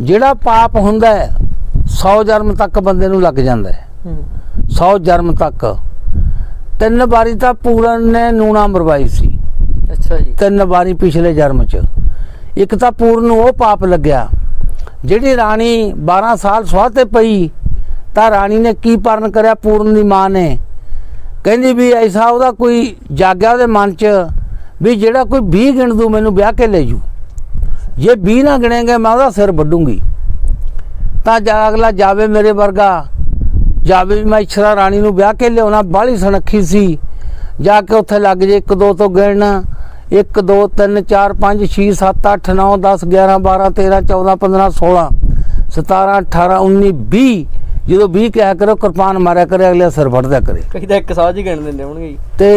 ਜਿਹੜਾ ਪਾਪ ਹੁੰਦਾ ਹੈ 100 ਜਨਮ ਤੱਕ ਬੰਦੇ ਨੂੰ ਲੱਗ ਜਾਂਦਾ ਹੈ। ਹੂੰ। 100 ਜਨਮ ਤੱਕ। ਤਿੰਨ ਵਾਰੀ ਤਾਂ ਪੂਰਨ ਨੇ ਨੂਣਾ ਮਰਵਾਈ ਸੀ। ਅੱਛਾ ਜੀ। ਤਿੰਨ ਵਾਰੀ ਪਿਛਲੇ ਜਨਮ ਚ। ਇੱਕ ਤਾਂ ਪੂਰਨ ਨੂੰ ਉਹ ਪਾਪ ਲੱਗਿਆ। ਜਿਹੜੀ ਰਾਣੀ 12 ਸਾਲ ਸਵਾਹ ਤੇ ਪਈ ਤਾਂ ਰਾਣੀ ਨੇ ਕੀ ਪਰਨ ਕਰਿਆ? ਪੂਰਨ ਦੀ ਮਾਂ ਨੇ। ਕਹਿੰਦੀ ਵੀ ਐਸਾ ਉਹਦਾ ਕੋਈ ਜਾਗਿਆ ਉਹਦੇ ਮਨ ਚ ਵੀ ਜਿਹੜਾ ਕੋਈ 20 ਗਿਣ ਦੂ ਮੈਨੂੰ ਵਿਆਹ ਕੇ ਲੈ ਜੂ ਜੇ 20 ਨਾ ਗਿਣੇਗੇ ਮੈਂ ਉਹਦਾ ਸਿਰ ਵੱਡੂੰਗੀ ਤਾਂ ਜਾ ਅਗਲਾ ਜਾਵੇ ਮੇਰੇ ਵਰਗਾ ਜਾਵੇ ਵੀ ਮੈਂ ਇਛਰਾ ਰਾਣੀ ਨੂੰ ਵਿਆਹ ਕੇ ਲਿਆਉਣਾ ਬਾਹਲੀ ਸੁਨੱਖੀ ਸੀ। ਜਾ ਕੇ ਉੱਥੇ ਲੱਗ ਜੇ 1 2 ਤੋਂ ਗਿਣ 1 2 3 4 5 6 7 8 9 10 11 12 13 14 15 16 17 18 19 20 ਜਦੋਂ 20 ਕਿਹਾ ਕਰੋ ਕਿਰਪਾਨ ਮਾਰਿਆ ਕਰੇ ਅਗਲੇ ਸਿਰ ਵੱਢਦਿਆ ਕਰੇ। ਕਈ ਤਾਂ ਇੱਕ ਸਾਹ ਜੀ ਗਿਣ ਦਿੰਦੇ ਹੋਣਗੇ ਤੇ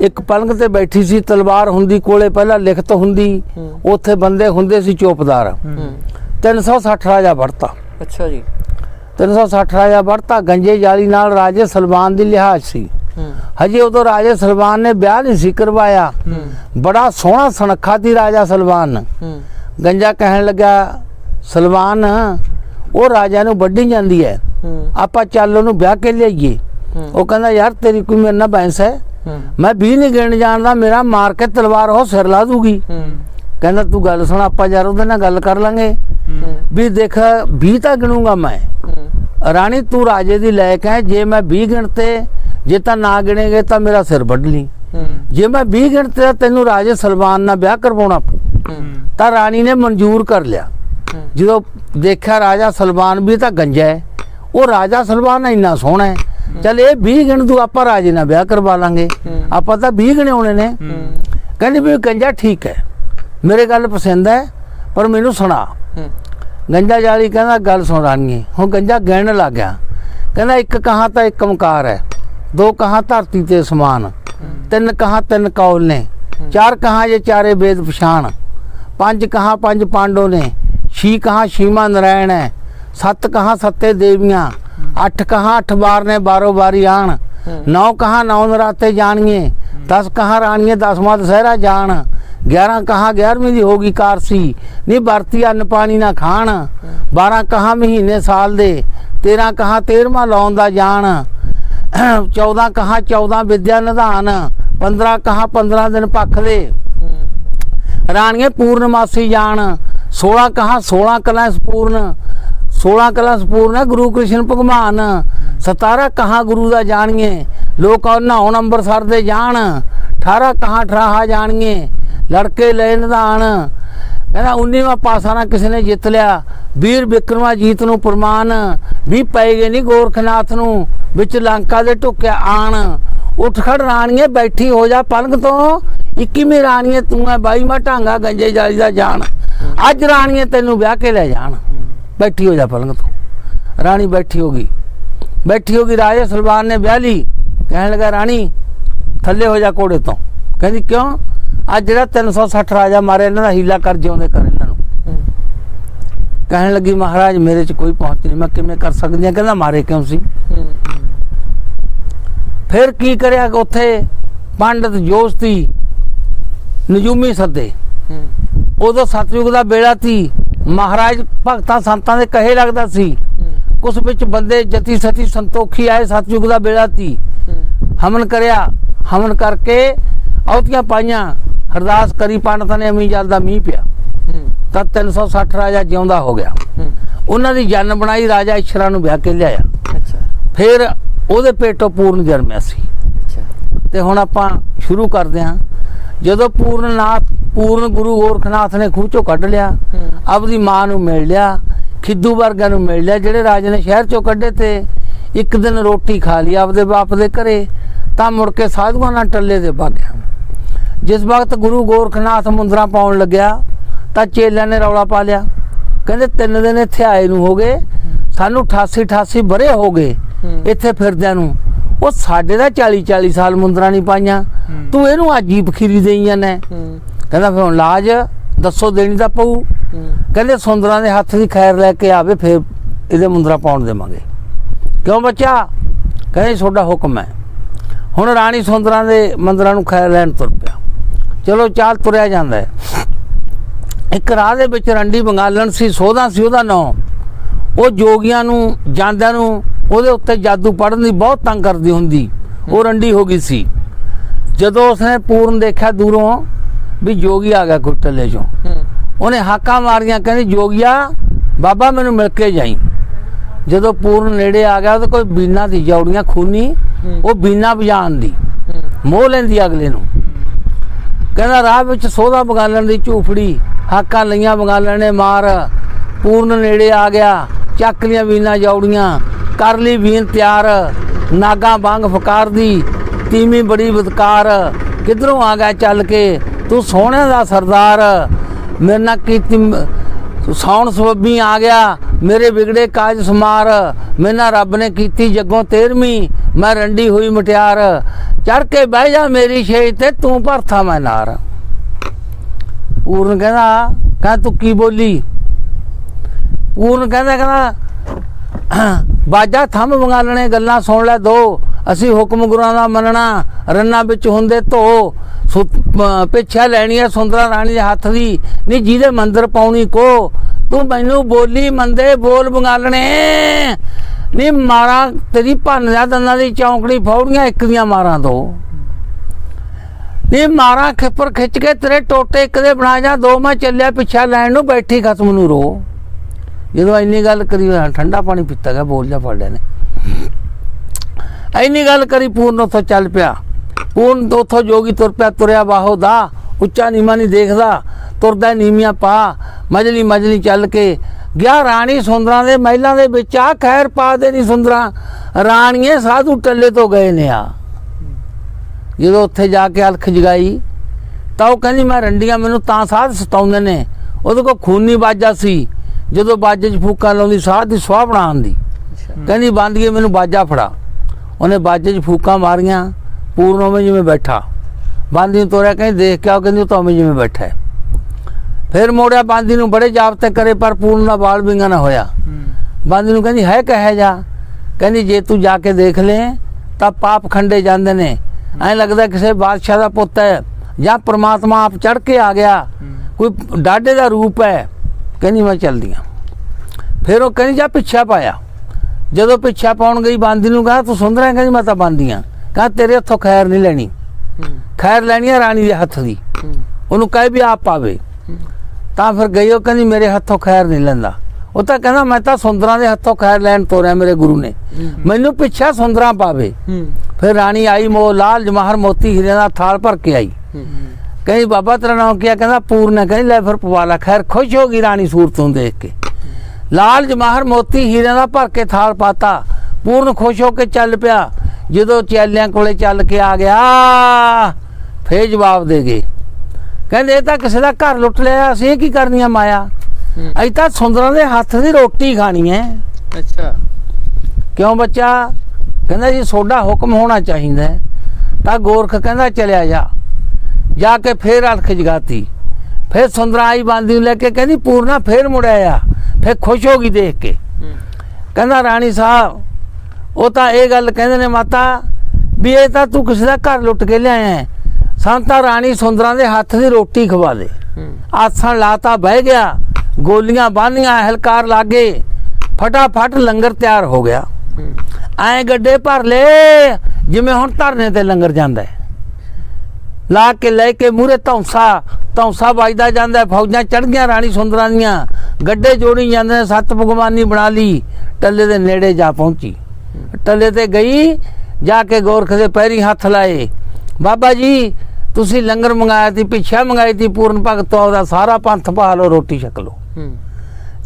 ਇੱਕ ਪਲੰਗ ਤੇ ਬੈਠੀ ਸੀ ਤਲਵਾਰ ਹੁੰਦੀ ਕੋਲੇ ਪਹਿਲਾਂ ਲਿਖਤ ਹੁੰਦੀ ਉੱਥੇ ਬੰਦੇ ਹੁੰਦੇ ਸੀ ਚੌਪਦਾਰ। ਹੂੰ। 360 ਰਾਜਾ ਵਰਤਾ। ਅੱਛਾ ਜੀ। 360 ਰਾਜਾ ਵਰਤਾ ਗੰਜੇ ਜਾਲੀ ਨਾਲ ਰਾਜੇ ਸਲਮਾਨ ਦੀ ਲਿਹਾਜ਼ ਸੀ। ਹਜੇ ਉਦੋਂ ਰਾਜੇ ਸਲਮਾਨ ਨੇ ਵਿਆਹ ਨਹੀਂ ਸੀ ਕਰਵਾਇਆ। ਬੜਾ ਸੋਹਣਾ ਸੁਨੱਖਾ ਸੀ ਰਾਜਾ ਸਲਮਾਨ ਹੂੰ। ਗੰਜਾ ਕਹਿਣ ਲੱਗਾ ਸਲਮਾਨ ਉਹ ਰਾਜਾ ਨੂੰ ਵੱਢੀ ਜਾਂਦੀ ਹੈ। ਆਪਾਂ ਚੱਲ ਉਹਨੂੰ ਵਿਆਹ ਕੇ ਲਿਆਈਏ। ਉਹ ਕਹਿੰਦਾ ਯਾਰ ਤੇਰੀ ਕੋਈ ਮੇਰੇ ਨਾਲ ਬੈਂਸ ਹੂੰ? ਮੈਂ ਵੀ ਨਹੀਂ ਗਿਣ ਜਾਣਦਾ, ਮੇਰਾ ਮਾਰ ਕੇ ਤਲਵਾਰ ਉਹ ਸਿਰ ਲਾ ਦੂਗੀ। ਕਹਿੰਦਾ, ਤੂੰ ਗੱਲ ਸੁਣ, ਆਪਾਂ ਯਾਰ ਉਹਦੇ ਨਾਲ ਗੱਲ ਕਰ ਲਾਂਗੇ। ਵੀ ਦੇਖ 20 ਤਾਂ ਗਿਣੂੰਗਾ ਮੈਂ। ਰਾਣੀ, ਤੂੰ ਰਾਜੇ ਦੀ ਲਾਇਕ ਹੈ। ਜੇ ਮੈਂ 20 ਗਿਣਤੇ, ਜੇ ਤਾਂ ਨਾ ਗਿਣੇਗੇ ਤਾਂ ਮੇਰਾ ਸਿਰ ਵੱਢ ਲਈ। ਜੇ ਮੈਂ 20 ਗਿਣਤੇ ਤੈਨੂੰ ਰਾਜੇ ਸਲਮਾਨ ਨਾਲ ਵਿਆਹ ਕਰਵਾਉਣਾ ਤਾਂ ਰਾਣੀ ਨੇ ਮਨਜ਼ੂਰ ਕਰ ਲਿਆ। ਜਦੋਂ ਦੇਖਿਆ ਰਾਜਾ ਸਲਮਾਨ ਵੀ ਤਾਂ ਗੰਜਾ ਹੈ, ਉਹ ਰਾਜਾ ਸਲਮਾਨ ਇੰਨਾ ਸੋਹਣਾ ਹੈ। ਚਲ ਇਹ 20 ਗਿਣ ਤੂੰ ਆਪਾਂ ਰਾਜੇ ਨਾਲ ਵਿਆਹ ਕਰਵਾ ਲਾਂਗੇ। ਆਪਾਂ ਤਾਂ 20 ਗਿਣਾਉਣੇ ਨੇ। ਕਹਿੰਦੀ ਵੀ ਗੰਜਾ ਠੀਕ ਹੈ। ਮੇਰੇ ਗੱਲ ਪਸੰਦ ਹੈ, ਪਰ ਮੈਨੂੰ ਸੁਣਾ। ਗੰਜਾ ਜਾਲੀ ਕਹਿੰਦਾ, ਗੱਲ ਸੁਣ ਰਾਣੀਏ ਹੁਣ ਗੰਜਾ ਗਿਣਨ ਲੱਗ ਗਿਆ। ਕਹਿੰਦਾ, ਇੱਕ ਕਹਾ ਤਾਂ ਇੱਕ ਓਮਕਾਰ ਹੈ, ਦੋ ਕਹਾ ਧਰਤੀ ਤੇ ਸਮਾਨ, ਤਿੰਨ ਕਹਾ ਤਿੰਨ ਕੌਲ ਨੇ, ਚਾਰ ਕਹਾ ਜੇ ਚਾਰੇ ਵੇਦ ਪਛਾਣ, ਪੰਜ ਕਹਾ ਪੰਜ ਪਾਂਡੋ ਨੇ, ਛੀ ਕਹਾ ਛੀਮਾ ਨਰਾਇਣ ਹੈ, ਸੱਤ ਕਹਾ ਸੱਤੇ ਦੇਵੀਆਂ ਅੱਠ ਕਹਾ ਅੱਠ ਬਾਰ ਨੇ ਬਾਰੋ ਬਾਰੀ ਆਣ। ਨੌ ਕਹਾ ਨੌ ਨਰਾਤੇ ਜਾਣੀਏ 10 ਕਹਾ ਰਾਣੀਏ ਦਸਵਾਂ ਦਸਹਿਰਾ ਜਾਣ। 11 ਕਹਾ 11ਵੀਂ ਦੀ ਹੋਗੀ ਕਾਰਸੀ ਨਹੀਂ ਵਰਤੀ ਅੰਨ ਪਾਣੀ ਨਾ ਖਾਣ। 12 ਕਹਾ ਮਹੀਨੇ ਸਾਲ ਦੇ। 13 ਕਹਾ 13ਵਾਂ ਲਾਉਣ ਦਾ ਜਾਣ। 14 ਕਹਾ 14 ਵਿਦਿਆ ਨਿਧਾਨ। 15 ਕਹਾ 15 ਦਿਨ ਪੱਖ ਦੇ। ਰਾਣੀਏ ਪੂਰਨਮਾਸੀ ਜਾਣ। 16 ਕਹਾ 16 ਕਲਾ ਸੰਪੂਰਨ। 16 ਕਲਾ ਸੰਪੂਰਨ ਹੈ, ਗੁਰੂ ਕ੍ਰਿਸ਼ਨ ਭਗਵਾਨ। 17 ਕਹਾ ਗੁਰੂ ਦਾ ਜਾਣੀਏ, ਲੋਕ ਨਹਾਉਣ ਅੰਮ੍ਰਿਤਸਰ ਦੇ ਜਾਣ 18 ਕਹਾ ਠਰਾਹਾ ਜਾਣੀਏ, ਲੜਕੇ ਲੈ ਨਿਧਾਨ ਕਹਿੰਦਾ 19ਵਾਂ ਪਾਸਾ ਨਾ ਕਿਸੇ ਨੇ ਜਿੱਤ ਲਿਆ, ਵੀਰ ਵਿਕਰਮਾ ਜੀਤ ਨੂੰ ਪ੍ਰਮਾਨ ਵੀ ਪਏ ਗਏ ਨਹੀਂ ਗੋਰਖਨਾਥ ਨੂੰ, ਵਿੱਚ ਲੰਕਾ ਦੇ ਢੁੱਕਿਆ ਆਣ। ਉੱਠ ਖੜ ਰਾਣੀਏ, ਬੈਠੀ ਹੋ ਜਾ ਪਲੰਗ ਤੋਂ 21ਵੀਂ ਰਾਣੀਏ ਤੂੰ ਐ ਬਾਈ ਢਾਂਗਾ ਗੰਜੇ ਜਾਲੀ ਦਾ ਜਾਣ। ਅੱਜ ਰਾਣੀਏ ਤੈਨੂੰ ਵਿਆਹ ਕੇ ਲੈ ਜਾਣ। ਬੈਠੀ ਹੋ ਜਾ ਪਲੰਗ ਤੋਂ। ਰਾਣੀ ਬੈਠੀ ਹੋ ਗਈ। ਬੈਠੀ ਹੋ ਗਈ ਰਾਜੇ ਸਲਵਾਨ ਨੇ ਵਿਆਹ ਲਈ। ਕਹਿਣ ਲੱਗਾ ਰਾਣੀ ਥੱਲੇ ਹੋ ਜਾ ਕੋੜੇ ਤੋਂ। ਕਹਿੰਦੀ ਕਿਉਂ? ਅੱਜ ਜਿਹੜਾ 360 ਰਾਜਾ ਮਾਰੇ ਇਹਨਾਂ ਦਾ ਹੀਲਾ ਕਰ ਜਿਉਂਦੇ ਕਰ ਇਹਨਾਂ ਨੂੰ। ਕਹਿਣ ਲੱਗੀ ਮਹਾਰਾਜ ਮੇਰੇ 'ਚ ਕੋਈ ਪਹੁੰਚ ਨਹੀਂ। ਮੈਂ ਕਿਵੇਂ ਕਰ ਸਕਦੀ ਹਾਂ? ਕਹਿੰਦਾ ਮਾਰੇ ਕਿਉਂ ਸੀ? ਫਿਰ ਕੀ ਕਰਿਆ ਉੱਥੇ ਪੰਡਤ ਜੋਸ਼ਤੀ ਨਜੂਮੀ ਸੱਦੇ। ਉਦੋਂ ਸਤਯੁਗ ਦਾ ਵੇਲਾ ਸੀ। ਮਹਾਰਾਜ ਭਗਤਾਂ ਸੰਤਾਂ ਦੇ ਕਹੇ ਲੱਗਦਾ ਸੀ। ਕੁਛ ਵਿੱਚ ਬੰਦੇ ਜਤੀ ਸਤੀ ਸੰਤੋਖੀ ਆਏ ਸਤਯੁਗ ਦਾ ਸੀ ਹੂੰ। ਹਮਨ ਕਰਿਆ ਹਮਨ ਕਰਕੇ ਔਤੀਆਂ ਪਾਈਆਂ। ਅਰਦਾਸ ਕਰੀ ਪੰਡਤਾਂ ਨੇ ਅਮੀ ਜਲ ਦਾ ਮੀਂਹ ਪਿਆ। ਤਾਂ 360 ਰਾਜਾ ਜਿਉਂਦਾ ਹੋ ਗਿਆ। ਉਹਨਾਂ ਦੀ ਜਨ ਬਣਾਈ ਰਾਜਾ ਇਸ਼ਰਾ ਨੂੰ ਵਿਆਹ ਕੇ ਲਿਆਇਆ। ਅੱਛਾ। ਫਿਰ ਉਹਦੇ ਪੇਟੋਂ ਪੂਰਨ ਜਨਮਿਆ ਸੀ। ਅੱਛਾ। ਤੇ ਹੁਣ ਆਪਾਂ ਸ਼ੁਰੂ ਕਰਦੇ ਹਾਂ। ਜਦੋਂ ਪੂਰਨਨਾਥ ਪੂਰਨ ਗੁਰੂ ਗੋਰਖਨਾਥ ਨੇ ਖੂਹ ਚੋਂ ਕੱਢ ਲਿਆ। ਆਪਦੀ ਮਾਂ ਨੂੰ ਮਿਲ ਲਿਆ। ਖਿੱਦੂ ਵਰਗਿਆਂ ਨੂੰ ਮਿਲ ਲਿਆ। ਜਿਹੜੇ ਰਾਜੇ ਨੇ ਸ਼ਹਿਰ ਚੋਂ ਕੱਢੇ ਤੇ ਇੱਕ ਦਿਨ ਰੋਟੀ ਖਾ ਲਈ ਆਪਦੇ ਬਾਪ ਦੇ ਘਰੇ ਤਾਂ ਮੁੜ ਕੇ ਸਾਧੂਆਂ ਨਾਲ ਟੱਲੇ ਦੇ ਭਾਗਿਆ ਜਿਸ ਵਕਤ ਗੁਰੂ ਗੋਰਖਨਾਥ ਮੁੰਦਰਾ ਪਾਉਣ ਲੱਗਿਆ ਤਾਂ ਚੇਲਿਆਂ ਨੇ ਰੌਲਾ ਪਾ ਲਿਆ। ਕਹਿੰਦੇ ਤਿੰਨ ਦਿਨ ਇੱਥੇ ਆਏ ਨੂੰ ਹੋ ਗਏ। ਸਾਨੂੰ 88 88 ਬਰੇ ਹੋ ਗਏ ਇੱਥੇ ਫਿਰਦਿਆਂ ਨੂੰ। ਉਹ ਸਾਡੇ ਦਾ 40 40 ਸਾਲ ਮੁੰਦਰਾ ਨਹੀਂ ਪਾਈਆਂ। ਤੂੰ ਇਹਨੂੰ ਅੱਜ ਹੀ ਬਖੀਰੀ ਦੇਈਆਂ ਨੇ। ਕਹਿੰਦਾ ਫਿਰ ਹੁਣ ਲਾਜ ਦੱਸੋ ਦੇਣੀ ਤਾਂ ਪਊ। ਕਹਿੰਦੇ ਸੁੰਦਰਾਂ ਦੇ ਹੱਥ ਦੀ ਖੈਰ ਲੈ ਕੇ ਆਵੇ ਫਿਰ ਇਹਦੇ ਮੁੰਦਰਾ ਪਾਉਣ ਦੇਵਾਂਗੇ। ਕਿਉਂ ਬੱਚਾ? ਕਹਿੰਦੇ ਤੁਹਾਡਾ ਹੁਕਮ ਹੈ। ਹੁਣ ਰਾਣੀ ਸੁੰਦਰਾਂ ਦੇ ਮੰਦਰਾਂ ਨੂੰ ਖੈਰ ਲੈਣ ਤੁਰ ਪਿਆ। ਚਲੋ ਚਾਲ ਤੁਰਿਆ ਜਾਂਦਾ ਹੈ। ਇੱਕ ਰਾਹ ਦੇ ਵਿੱਚ ਰੰਡੀ ਬੰਗਾਲਣ ਸੀ ਸੋਧਾ ਸੀ ਉਹਦਾ ਨਾਂ। ਉਹ ਜੋਗੀਆਂ ਨੂੰ ਜਾਂਦਿਆਂ ਨੂੰ ਉਹਦੇ ਉੱਤੇ ਜਾਦੂ ਪੜਨ ਦੀ ਬਹੁਤ ਤੰਗ ਕਰਦੀ ਹੁੰਦੀ। ਉਹ ਰੰਡੀ ਹੋ ਗਈ ਸੀ। ਜਦੋਂ ਉਸਨੇ ਪੂਰਨ ਦੇਖਿਆ ਦੂਰੋਂ ਵੀ ਜੋਗੀ ਆ ਗਿਆ ਕੋਈ ਟੱਲੇ ਚੋਂ। ਉਹਨੇ ਹਾਕਾਂ ਮਾਰੀਆਂ ਕਹਿੰਦੀ ਜੋਗੀਆ ਬਾਬਾ ਮੈਨੂੰ ਮਿਲ ਕੇ ਜਾਈ। ਜਦੋਂ ਪੂਰਨ ਨੇੜੇ ਆ ਗਿਆ ਉਹਦੇ ਕੋਈ ਬੀਨਾ ਦੀ ਜੌੜੀਆਂ ਖੂਨੀ। ਉਹ ਬੀਨਾ ਵਜਾਉਣ ਦੀ ਮੋਹ ਲੈਂਦੀ ਅਗਲੇ ਨੂੰ। ਕਹਿੰਦਾ ਰਾਹ ਵਿੱਚ ਸੋਧਾ ਬਗਾਲਣ ਦੀ ਝੂਫੜੀ ਹਾਕਾਂ ਲਈਆਂ ਬਗਾਲਣ ਨੇ ਮਾਰ। ਪੂਰਨ ਨੇੜੇ ਆ ਗਿਆ ਚੱਕ ਲੀਆਂ ਵੀਨਾ ਜੌੜੀਆਂ ਕਰ ਲਈ ਵੀਨ ਤਿਆਰ ਨਾਗਾ ਬੰਗ ਫਕਾਰ ਦੀ ਤੀਮੀ ਬੜੀ ਬਦਕਾਰ ਕਿਧਰੋਂ ਆ ਗਿਆ ਚੱਲ ਕੇ? ਤੂੰ ਸੋਹਣੇ ਦਾ ਸਰਦਾਰ, ਮੇਰੇ ਨਾਲ ਕੀਤੀ ਸੌਣ ਸਬੱਬੀ ਆ ਗਿਆ, ਮੇਰੇ ਵਿਗੜੇ ਕਾਜ ਸਮਾਰ ਮੈਨਾਂ ਰੱਬ ਨੇ ਕੀਤੀ ਜੱਗੋਂ 13ਵੀਂ ਮੈਂ ਰੰਡੀ ਹੋਈ ਮਟਿਆਰ ਚੜ ਕੇ ਬਹਿ ਜਾ ਮੇਰੀ ਛੇ ਤੇ ਤੂੰ ਭਰਥਾ ਮੈਂ ਨਾਰ। ਪੂਰਨ ਕਹਿੰਦਾ, ਕਹ ਤੂੰ ਕੀ ਬੋਲੀ? ਪੂਰਨ ਕਹਿੰਦਾ ਕਹਿੰਦਾ, ਬਾਜਾ ਥੰਮ ਮੰਗਾਲਣੇ, ਗੱਲਾਂ ਸੁਣ ਲੈ ਦੋ ਅਸੀਂ ਹੁਕਮ ਗੁਰਾਂ ਦਾ ਮੰਨਣਾ ਰੰਨਾ ਵਿੱਚ ਹੁੰਦੇ ਧੋ ਸੁ- ਅਹ ਪਿੱਛਾ ਲੈਣੀ ਹੈ ਸੁੰਦਰਾ ਰਾਣੀ ਦੇ ਹੱਥ ਦੀ। ਨਹੀਂ ਜਿਹਦੇ ਮੰਦਰ ਪਾਉਣੀ ਕੋ ਤੂੰ ਮੈਨੂੰ ਬੋਲੀ ਮੰਦੇ ਬੋਲ ਬੰਗਾਲਣੇ। ਨਹੀਂ ਮਾਰਾਂ ਤੇਰੀ ਭੰਨ ਜਾ ਦੰਦਾਂ ਦੀ ਚੌਂਕੜੀ ਫੌੜੀਆਂ ਇੱਕ ਦੀਆਂ ਮਾਰਾਂ ਦੋ। ਨਹੀਂ ਮਾਰਾਂ ਖਿੱਪਰ ਖਿੱਚ ਕੇ ਤੇਰੇ ਟੋਟੇ ਇੱਕ ਦੇ ਬਣਾ ਜਾ ਦੋ ਮੈਂ ਚੱਲਿਆ ਪਿੱਛਾ ਲੈਣ ਨੂੰ ਬੈਠੀ ਖਤਮ ਨੂੰ ਰੋ। ਜਦੋਂ ਇੰਨੀ ਗੱਲ ਕਰੀ ਹੋਇਆ, ਠੰਡਾ ਪਾਣੀ ਪੀਤਾ ਗਿਆ ਬੋਲ ਜਾ ਫੜਿਆ ਨੇ ਇੰਨੀ ਗੱਲ ਕਰੀ ਪੂਰਨ ਉੱਥੋਂ ਚੱਲ ਪਿਆ। ਪੂਰਨ ਉੱਥੋਂ ਜੋਗੀ ਤੁਰ ਪਿਆ ਤੁਰਿਆ ਬਾਹੋ ਦਾ ਉੱਚਾ ਨੀਮਾ ਨਹੀਂ ਦੇਖਦਾ। ਤੁਰਦਾ ਨੀਵੀਆਂ ਪਾ ਮਜਲੀ ਮਜਲੀ ਚੱਲ ਕੇ। ਗਿਆ ਰਾਣੀ ਸੁੰਦਰਾਂ ਦੇ ਮਹਿਲਾਂ ਦੇ ਵਿੱਚ ਆ ਖੈਰ ਪਾ ਦੇ ਨਹੀਂ ਸੁੰਦਰਾਂ। ਰਾਣੀਏ ਸਾਧੂ ਟੱਲੇ ਤੋਂ ਗਏ ਨੇ ਆ। ਜਦੋਂ ਉੱਥੇ ਜਾ ਕੇ ਅਲਖ ਜਗਾਈ ਤਾਂ ਉਹ ਕਹਿੰਦੀ ਮੈਂ ਰੰਡੀਆਂ ਮੈਨੂੰ ਤਾਂ ਸਾਧ ਸਤਾਉਂਦੇ ਨੇ। ਉਹਦੇ ਕੋਲ ਖੂਨੀ ਬਾਜਾ ਸੀ। ਜਦੋਂ ਬਾਜੇ 'ਚ ਫੂਕਾਂ ਲਾਉਂਦੀ ਸਾਧ ਦੀ ਸਵਾਹ ਬਣਾਉਣ ਦੀ। ਅੱਛਾ। ਕਹਿੰਦੀ ਬੰਦਗੀ ਮੈਨੂੰ ਬਾਜਾ ਫੜਾ। ਉਹਨੇ ਬਾਜੇ 'ਚ ਫੂਕਾਂ ਮਾਰੀਆਂ ਪੂਰਨ ਉਵੇਂ ਜਿਵੇਂ ਬੈਠਾ। ਬਾਂਦੀ ਨੂੰ ਤੋਰਿਆ ਕਹਿੰਦੀ ਦੇਖ ਕੇ ਆਓ ਕਹਿੰਦੀ ਉਹ ਤਾਂ ਉਵੇਂ ਜਿਵੇਂ ਬੈਠਾ ਹੈ। ਫਿਰ ਮੋੜਿਆ ਬਾਂਦੀ ਨੂੰ ਬੜੇ ਜਾਬਤੇ ਕਰੇ ਪਰ ਪੂਰਨ ਦਾ ਬਾਲ ਵਿੰਗਾ ਨਾ ਹੋਇਆ। ਬਾਂਦੀ ਨੂੰ ਕਹਿੰਦੀ ਹੈ ਕਹੇ ਜਾ? ਕਹਿੰਦੀ ਜੇ ਤੂੰ ਜਾ ਕੇ ਦੇਖ ਲੈ ਤਾਂ ਪਾਪ ਖੰਡੇ ਜਾਂਦੇ ਨੇ। ਐਂ ਲੱਗਦਾ ਕਿਸੇ ਬਾਦਸ਼ਾਹ ਦਾ ਪੁੱਤ ਹੈ ਜਾਂ ਪ੍ਰਮਾਤਮਾ ਆਪ ਚੜ ਕੇ ਆ ਗਿਆ। ਕੋਈ ਡਾਢੇ ਦਾ ਰੂਪ ਹੈ। ਕਹਿੰਦੀ ਮੈਂ ਚੱਲਦੀ ਹਾਂ। ਫਿਰ ਉਹ ਕਹਿੰਦੀ ਜਾ ਪਿੱਛਾ ਪਾਇਆ। ਜਦੋਂ ਪਿੱਛਾ ਪਾਉਣ ਗਈ ਬਾਂਦੀ ਨੂੰ ਕਹਾ ਤੂੰ ਸੁੰਦਰ ਕਹਿੰਦੀ ਮੈਂ ਤਾਂ ਬਾਂਦੀ ਹਾਂ ਕਹਾ ਤੇਰੇ ਹੱਥੋਂ ਖੈਰ ਨਹੀਂ ਲੈਣੀ। ਖੈਰ ਲੈਣੀ ਹੈ ਰਾਣੀ ਦੇ ਹੱਥ ਦੀ। ਉਹਨੂੰ ਕਹੇ ਵੀ ਆਪ ਪਾਵੇ। ਤਾਂ ਫਿਰ ਗਈ ਉਹ ਕਹਿੰਦੀ ਮੇਰੇ ਹੱਥੋਂ ਖੈਰ ਨਹੀਂ ਲੈਂਦਾ। ਉਹ ਤਾਂ ਕਹਿੰਦਾ ਮੈਂ ਤਾਂ ਸੁੰਦਰਾਂ ਦੇ ਹੱਥੋਂ ਖੈਰ ਲੈਣ ਤੋਰਿਆ ਮੇਰੇ ਗੁਰੂ ਨੇ। ਮੈਨੂੰ ਪਿੱਛਾ ਸੁੰਦਰਾਂ ਪਾਵੇ। ਫਿਰ ਰਾਣੀ ਆਈ ਮੋ ਲਾਲ ਜਵਾਹਰ ਮੋਤੀ ਹੀਰੇ ਦਾ ਥਾਲ ਭਰ ਕੇ ਆਈ। ਕਹਿੰਦੀ ਬਾਬਾ ਤੇਰਾ ਨਾਮ ਕੀ ਕਹਿੰਦਾ ਪੂਰਨ ਕਹਿੰਦੀ ਲੈ ਫਿਰ ਪਵਾ ਲੈ। ਖੈਰ ਖੁਸ਼ ਹੋ ਗਈ ਰਾਣੀ ਸੂਰਤ ਨੂੰ ਦੇਖ ਕੇ। ਲਾਲ ਜਵਾਹਰ ਮੋਤੀ ਹੀਰਿਆਂ ਦਾ ਭਰ ਕੇ ਥਾਲ ਪਾਤਾ। ਪੂਰਨ ਖੁਸ਼ ਹੋ ਕੇ ਚੱਲ ਪਿਆ। ਜਦੋਂ ਚੈਲਿਆਂ ਕੋਲੇ ਚੱਲ ਕੇ ਆ ਗਿਆ ਫੇਰ ਜਵਾਬ ਦੇ ਗਏ। ਕਹਿੰਦੇ ਇਹ ਤਾਂ ਕਿਸੇ ਦਾ ਘਰ ਲੁੱਟ ਲਿਆ ਅਸੀਂ ਇਹ ਕੀ ਕਰਨੀ ਆ ਮਾਇਆ ਅਸੀਂ ਤਾਂ ਸੁੰਦਰਾਂ ਦੇ ਹੱਥ ਦੀ ਰੋਟੀ ਖਾਣੀ ਹੈ ਅੱਛਾ। ਕਿਉਂ ਬੱਚਾ? ਕਹਿੰਦਾ ਜੀ ਸੋਡਾ ਹੁਕਮ ਹੋਣਾ ਚਾਹੀਦਾ। ਤਾਂ ਗੋਰਖ ਕਹਿੰਦਾ ਚਲਿਆ ਜਾ। ਜਾ ਕੇ ਫੇਰ ਅਲਖ ਜਗਾਤੀ। ਫੇਰ ਸੁੰਦਰਾ ਆਈ ਬਾਂਦੀ ਨੂੰ ਲੈ ਕੇ ਕਹਿੰਦੀ ਪੂਰਨਾ ਫੇਰ ਮੁੜਿਆ ਆ। ਫੇਰ ਖੁਸ਼ ਹੋ ਗਈ ਦੇਖ ਕੇ। ਕਹਿੰਦਾ ਰਾਣੀ ਸਾਹਿਬ ਉਹ ਤਾਂ ਇਹ ਗੱਲ ਕਹਿੰਦੇ ਨੇ ਮਾਤਾ ਵੀ ਇਹ ਤਾਂ ਤੂੰ ਕਿਸੇ ਦਾ ਘਰ ਲੁੱਟ ਕੇ ਲਿਆਇਆ ਹੈ। ਸਾਨੂੰ ਤਾਂ ਰਾਣੀ ਸੁੰਦਰਾਂ ਦੇ ਹੱਥ ਦੀ ਰੋਟੀ ਖਵਾ ਦੇ। ਆਸਣ ਲਾਤਾ ਬਹਿ ਗਿਆ ਗੋਲੀਆਂ ਬਾਂਧੀਆਂ ਹਲਕਾਰ ਲਾਗੇ ਫਟਾਫਟ ਲੰਗਰ ਤਿਆਰ ਹੋ ਗਿਆ। ਐ ਗੱਡੇ ਭਰ ਲੈ ਜਿਵੇਂ ਹੁਣ ਧਰਨੇ ਤੇ ਲੰਗਰ ਜਾਂਦਾ ਹੈ। ਲਾ ਕੇ ਲੈ ਕੇ ਮੂਰੇ ਧੌਂਸਾ ਧੌਂਸਾ ਵੱਜਦਾ ਜਾਂਦਾ ਫੌਜਾਂ ਚੜ ਗਈਆਂ ਰਾਣੀ ਸੁੰਦਰਾਂ ਦੀਆਂ। ਗੱਡੇ ਜੋੜੀ ਜਾਂਦੇ ਸੱਤ ਭਗਵਾਨੀ ਬਣਾ ਲਈ ਟੱਲੇ ਦੇ ਨੇੜੇ ਜਾ ਪਹੁੰਚੀ। ਟੱਲੇ ਤੇ ਗਈ ਜਾ ਕੇ ਗੋਰਖ ਦੇ ਪੈਰੀ ਹੱਥ ਲਾਏ। ਬਾਬਾ ਜੀ ਤੁਸੀਂ ਲੰਗਰ ਮੰਗਾਇਆ ਸੀ ਪਿੱਛਾ ਮੰਗਾਈ ਸੀ ਪੂਰਨ ਭਗਤ ਉਹਦਾ ਸਾਰਾ ਪੰਥ ਪਾ ਲਓ ਰੋਟੀ ਛਕ ਲਓ।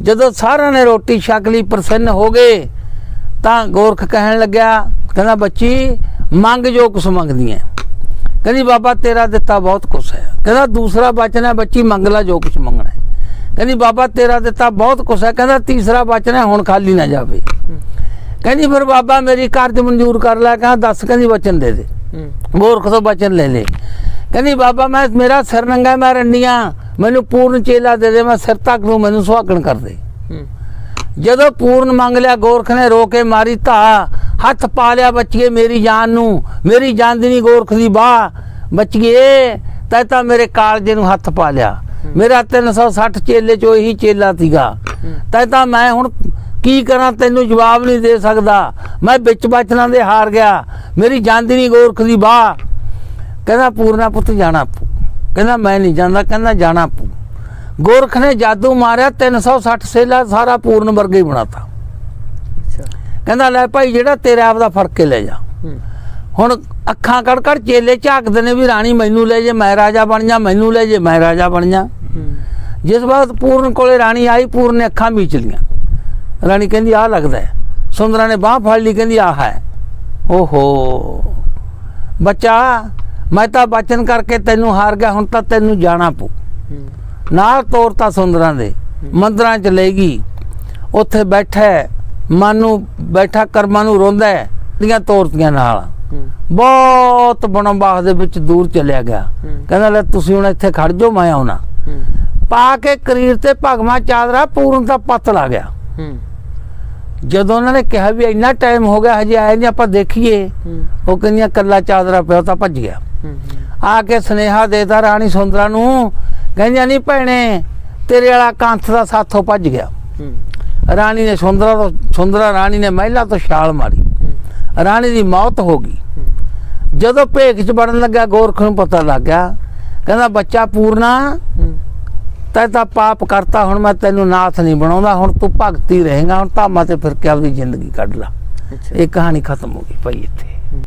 ਜਦੋਂ ਸਾਰਿਆਂ ਨੇ ਰੋਟੀ ਛਕ ਲਈ ਪ੍ਰਸੰਨ ਹੋ ਗਏ ਤਾਂ ਗੋਰਖ ਕਹਿਣ ਲੱਗਿਆ ਕਹਿੰਦਾ ਬੱਚੀ ਮੰਗ ਜੋ ਕੁਛ ਮੰਗਦੀ ਹੈ ਕਹਿੰਦੀ ਬਾਬਾ ਤੇਰਾ ਦਿੱਤਾ ਬਹੁਤ ਕੁਛ ਹੈ। ਕਹਿੰਦਾ ਦੂਸਰਾ ਬਚਨ ਹੈ ਬੱਚੀ ਮੰਗ ਲੈ ਜੋ ਕੁਛ ਮੰਗਣਾ ਕਹਿੰਦੀ, ਬਾਬਾ, ਤੇਰਾ ਦਿੱਤਾ ਬਹੁਤ ਕੁਛ ਹੈ। ਕਹਿੰਦਾ, ਤੀਸਰਾ ਬਚਨ ਹੈ, ਹੁਣ ਖਾਲੀ ਨਾ ਜਾਵੇ। ਕਹਿੰਦੀ, ਫਿਰ ਬਾਬਾ, ਮੇਰੀ ਕਾਰਜ ਮਨਜ਼ੂਰ ਕਰ ਲੈ। ਕਹਿੰਦਾ, ਦੱਸ ਕਹਿੰਦੀ ਵਚਨ ਦੇ ਦੇ। ਹੂੰ ਤੋਂ ਬਚਨ ਲੈ ਲੈ? ਕਹਿੰਦੀ, ਬਾਬਾ, ਮੈਂ, ਮੇਰਾ ਸਿਰ ਨੰਗਾ ਮੈਂ ਰੰਡੀਆਂ ਮੈਨੂੰ ਪੂਰਨ ਚੇਲਾ ਦੇ ਦੇ, ਮੈਂ ਸਿਰ ਤੱਕ ਨੂੰ ਮੈਨੂੰ ਸੁਹਾਗਣ ਕਰ ਦੇ। ਜਦੋਂ ਪੂਰਨ ਮੰਗ ਲਿਆ, ਗੋਰਖ ਨੇ ਰੋ ਕੇ ਮਾਰੀ ਧਾ ਹੱਥ ਪਾ ਲਿਆ, ਬੱਚੀਏ, ਮੇਰੀ ਜਾਨ ਨੂੰ, ਮੇਰੀ ਜਾਨ ਦੀ ਨਹੀਂ ਗੋਰਖ ਦੀ ਬਾਹ। ਬੱਚੀਏ, ਤੈ ਤਾਂ ਮੇਰੇ ਕਾਲਜੇ ਨੂੰ ਹੱਥ ਪਾ ਲਿਆ। ਮੇਰਾ 360 ਚੇਲੇ ਚੋਂ ਇਹੀ ਚੇਲਾ ਸੀਗਾ। ਤੈ ਤਾਂ ਮੈਂ ਹੁਣ ਕੀ ਕਰਾਂ ਤੈਨੂੰ ਜਵਾਬ ਨਹੀਂ ਦੇ ਸਕਦਾ। ਮੈਂ ਵਿੱਚ ਬਚਨਾਂ ਦੇ ਹਾਰ ਗਿਆ। ਮੇਰੀ ਜਾਂਦੀ ਨਹੀਂ ਗੋਰਖ ਦੀ ਬਾਹ। ਕਹਿੰਦਾ ਪੂਰਨਾ ਪੁੱਤ ਜਾਣਾ ਪਊ। ਕਹਿੰਦਾ ਮੈਂ ਨਹੀਂ ਜਾਂਦਾ ਕਹਿੰਦਾ ਜਾਣਾ ਪਊ। ਗੋਰਖ ਨੇ ਜਾਦੂ ਮਾਰਿਆ 360 ਸੇਲਾ ਸਾਰਾ ਪੂਰਨ ਵਰਗਾ ਹੀ ਬਣਾਤਾ। ਕਹਿੰਦਾ ਲੈ ਭਾਈ ਜਿਹੜਾ ਤੇਰੇ ਆਪ ਦਾ ਫ਼ਰਕ ਕੇ ਲੈ ਜਾ। ਹੁਣ ਅੱਖਾਂ ਕੜ ਕੜ ਚੇਲੇ ਝਾਕਦੇ ਨੇ ਵੀ ਰਾਣੀ ਮੈਨੂੰ ਲੈ ਜੇ, ਮੈਂ ਰਾਜਾ ਬਣ ਜਾ, ਮੈਨੂੰ ਲੈ ਜੇ, ਮੈਂ ਰਾਜਾ ਬਣ ਜਾ। ਜਿਸ ਵਕਤ ਪੂਰਨ ਕੋਲੇ ਰਾਣੀ ਆਈ, ਪੂਰਨ ਨੇ ਅੱਖਾਂ ਮੀਚ ਲੀਆਂ। ਰਾਣੀ ਕਹਿੰਦੀ, ਆਹ ਲੱਗਦਾ ਹੈ। ਸੁੰਦਰਾ ਨੇ ਬਾਹ ਫੜ ਲਈ, ਕਹਿੰਦੀ, ਆਹ ਹੈ। ਓਹੋ। ਬੱਚਾ, ਮੈਂ ਤਾਂ ਬਚਨ ਕਰਕੇ ਤੈਨੂੰ ਹਾਰ ਗਿਆ, ਹੁਣ ਤਾਂ ਤੈਨੂੰ ਜਾਣਾ ਪਊ। ਨਾਲ ਤੋਰਤਾ ਸੁੰਦਰਾਂ ਦੇ, ਮੰਦਰਾਂ ਚ ਲੈ ਉੱਥੇ ਬੈਠਾ ਮਨ ਨੂੰ ਬੈਠਾ, ਕਰਮਾਂ ਨੂੰ ਰੋਂਦਾ ਦੀਆਂ ਤੋਰਤੀਆਂ ਨਾਲ। ਬਹੁਤ ਬਨਬਾਸ ਦੇ ਵਿੱਚ ਦੂਰ ਚਲਿਆ ਗਿਆ। ਕਹਿੰਦਾ ਲੈ ਤੁਸੀਂ ਹੁਣ ਇੱਥੇ ਖੜ ਜਾਓ ਮੈਂ ਆਉਣਾ। ਪਾ ਕੇ ਕਰੀਰ ਤੇ ਭਗਵਾ ਚਾਦਰਾ ਪੂਰਨ ਦਾ ਪੱਤ ਲਾ ਗਿਆ। ਜਦੋਂ ਉਹਨਾਂ ਨੇ ਕਿਹਾ ਵੀ ਇੰਨਾ ਟਾਈਮ ਹੋ ਗਿਆ ਹਜੇ ਆਏ ਨਹੀਂ ਆਪਾਂ ਦੇਖੀਏ। ਉਹ ਕਹਿੰਦੀਆਂ ਕੱਲਾ ਚਾਦਰਾ ਪਿਆ ਤਾਂ ਭੱਜ ਗਿਆ। ਆ ਕੇ ਸਨੇਹਾ ਦੇਤਾ ਰਾਣੀ ਸੁੰਦਰਾ ਨੂੰ। ਕਹਿੰਦੀਆਂ ਨਹੀਂ ਭੈਣੇ ਤੇਰੇ ਵਾਲਾ ਕੰਥ ਦਾ ਸਾਥੋਂ ਭੱਜ ਗਿਆ। ਰਾਣੀ ਨੇ ਸੁੰਦਰਾ ਤੋਂ ਸੁੰਦਰਾ ਰਾਣੀ ਨੇ ਮਹਿਲਾ ਤੋਂ ਛਾਲ ਮਾਰੀ। ਰਾਣੀ ਦੀ ਮੌਤ ਹੋ ਗਈ। ਜਦੋਂ ਭੇਖ ਚ ਵੜਨ ਲੱਗਾ ਗੋਰਖ ਨੂੰ ਪਤਾ ਲੱਗ ਗਿਆ। ਕਹਿੰਦਾ ਬੱਚਾ ਪੂਰਨਾ ਤੈ ਤਾਂ ਪਾਪ ਕਰਤਾ ਹੁਣ ਮੈਂ ਤੈਨੂੰ ਨਾਥ ਨਹੀਂ ਬਣਾਉਂਦਾ ਹੁਣ ਤੂੰ ਭਗਤੀ ਰਹੇਗਾ ਹੁਣ ਧਾਮਾਂ ਤੇ ਫਿਰ ਕੇ ਆਪਦੀ ਜ਼ਿੰਦਗੀ ਕੱਢ ਲਾ। ਇਹ ਕਹਾਣੀ ਖਤਮ ਹੋ ਗਈ ਭਾਈ ਇੱਥੇ।